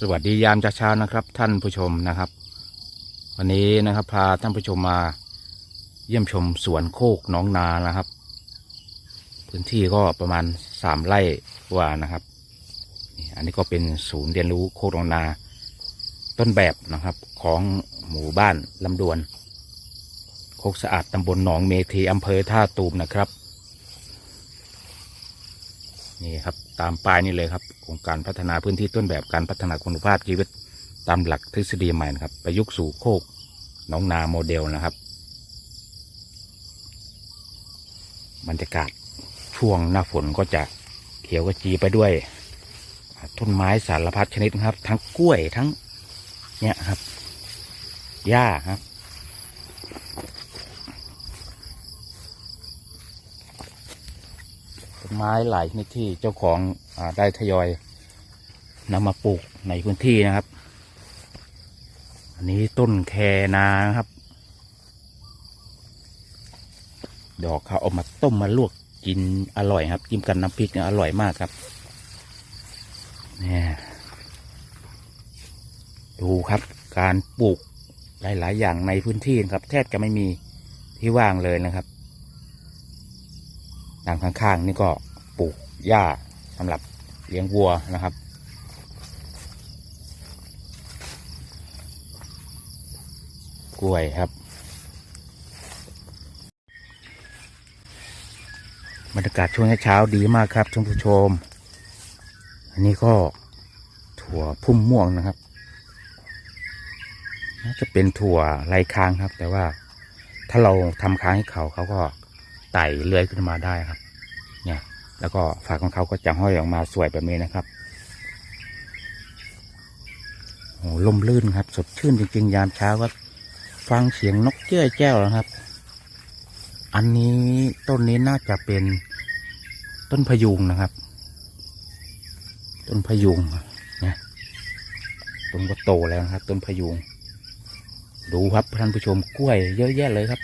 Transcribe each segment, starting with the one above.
สวัสดียามเช้าๆนะครับ ท่านผู้ชมนะครับ วันนี้นะครับพาท่านผู้ชมมาเยี่ยมชมสวนโคกน้องนานะครับ พื้นที่ก็ประมาณสามไร่กว่านะครับอันนี้ก็เป็นศูนย์เรียนรู้โคกน้องนา ต้นแบบนะครับของหมู่บ้านลำดวน โคกสะอาดตำบลหนองเมทีอำเภอท่าตูมนะครับ นี่ครับตามป้ายนี่เลยครับโครงการพัฒนาพื้นที่ต้นแบบการพัฒนาคุณภาพชีวิตตามหลักทฤษฎีใหม่นะครับ ประยุกต์สู่โคกหน้องนาโมเดลนะครับ บรรยากาศช่วงหน้าฝนก็จะเขียวกระจีไปด้วย ต้นไม้สารพัดชนิดครับ ทั้งกล้วยทั้งเนี่ยครับหญ้าครับ ต้น ไม้หลายชนิดที่เจ้าของอได้ทยอยนำมาปลูกในพื้นที่นะครับ อันนี้ต้นแคนานะครับ ดอกเขาเอามาต้มมาลวกกินอร่อยครับกินกันน้ำพริกเนี่ยอร่อยมากครับเนี่ยดูครับการปลูกหลาย ๆ อย่างในพื้นที่นะครับ แทบจะไม่มีที่ว่างเลยนะครับ ทางข้างๆ นี่ก็ปลูกหญ้าสำหรับเลี้ยงวัวนะครับ กล้วยครับ บรรยากาศช่วงเช้าดีมากครับท่านผู้ชม อันนี้ก็ถั่วพุ่มม่วงนะครับน่าจะเป็นถั่วไรค้างครับ แต่ว่าถ้าเราทำค้างให้เขาเขาก็ ไต่เลื้อยขึ้นมาได้ครับ เนี่ย แล้วก็ฝากของเขาก็จะห้อยออกมาสวยแบบนี้นะครับโอ้ลมลื่นครับ สดชื่นจริงๆ ยามเช้าก็ฟังเสียงนกเจ้ยแจ้วนะครับ อันนี้ต้นนี้น่าจะเป็นต้นพยุงนะครับ ต้นพยุงเนี่ยต้นก็โตแล้วนะครับ ต้นพยุง ดูครับท่านผู้ชมกล้วยเยอะแยะเลยครับ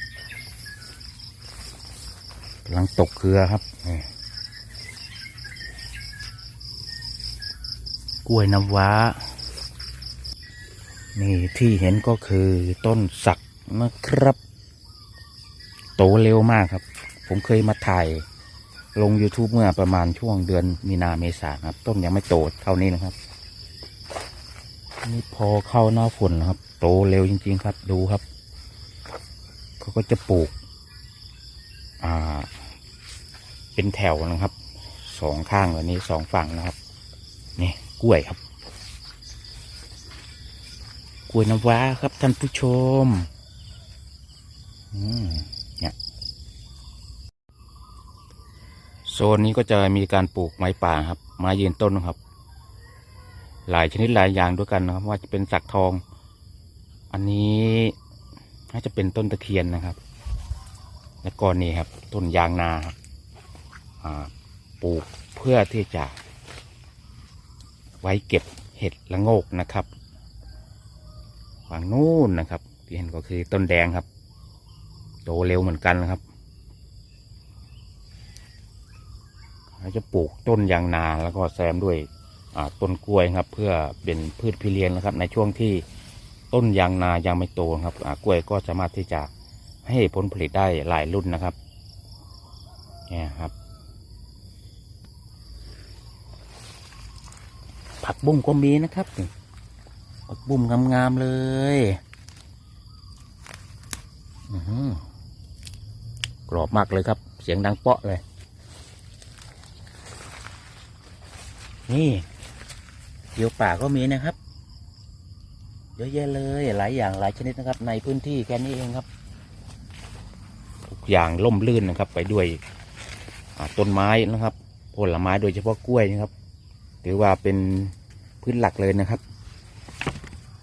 ำลังตกเครือครับนี่กล้วยน้ำว้า นี่ที่เห็นก็คือต้นสักนะครับ โตเร็วมากครับ ผมเคยมาถ่ายลง YouTube เมื่อประมาณช่วงเดือนมีนาเมษาครับ ต้นยังไม่โตเท่านี้นะครับ นี่พอเข้าหน้าฝนนะครับ โตเร็วจริง ๆ ครับ ดูครับ เขาก็จะปลูก อ่า เป็นแถวนะครับสองข้างแบบนี้สองฝั่งนะครับนี่กล้วยครับ กล้วยน้ำว้าครับท่านผู้ชมอืมเนี่ยโซนนี้ก็จะมีการปลูกไม้ป่าครับไม้ยืนต้นนะครับ หลายชนิดหลายอย่างด้วยกันนะครับ ว่าจะเป็นสักทอง อันนี้น่าจะเป็นต้นตะเคียนนะครับ และก่อนนี้ครับ ต้นยางนาครับอ่า ปลูกเพื่อที่จะ ไว้เก็บเห็ดละโงกนะครับฝั่งนู้นนะครับ ที่เห็นก็คือต้นแดงครับ โตเร็วเหมือนกันนะครับเราจะปลูกต้นยางนาแล้วก็แซมด้วยต้นกล้วยครับ เพื่อเป็นพืชพี่เลี้ยงนะครับ ในช่วงที่ต้นยางนายังไม่โตครับกล้วยก็สามารถที่จะให้ผลผลิตได้หลายรุ่นนะครับเนี่ยครับ ผักบุ้งก็มีนะครับผักบุ้งงามๆเลยอกรอบมากเลยครับ เสียงดังเปาะเลย นี่เขียวป่าก็มีนะครับเยอะแยะเลยหลายอย่างหลายชนิดนะครับ ในพื้นที่แค่นี้เองครับทุกอย่างล่มลื่นนะครับ ไปด้วยต้นไม้นะครับผลไม้โดยเฉพาะกล้วยนะครับ ถือว่าเป็นพื้นหลักเลยนะครับ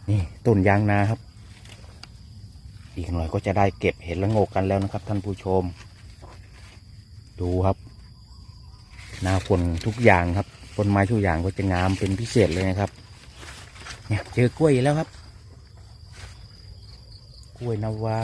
นี่ต้นยางนาครับ อีกหน่อยก็จะได้เก็บเห็ดละโงกกันแล้วนะครับ ท่านผู้ชม ดูครับนาฝนทุกอย่างครับต้นไม้ทุกอย่างก็จะงามเป็นพิเศษเลยนะครับ เนี่ยเจอกล้วยอีกแล้วครับ กล้วยนาวา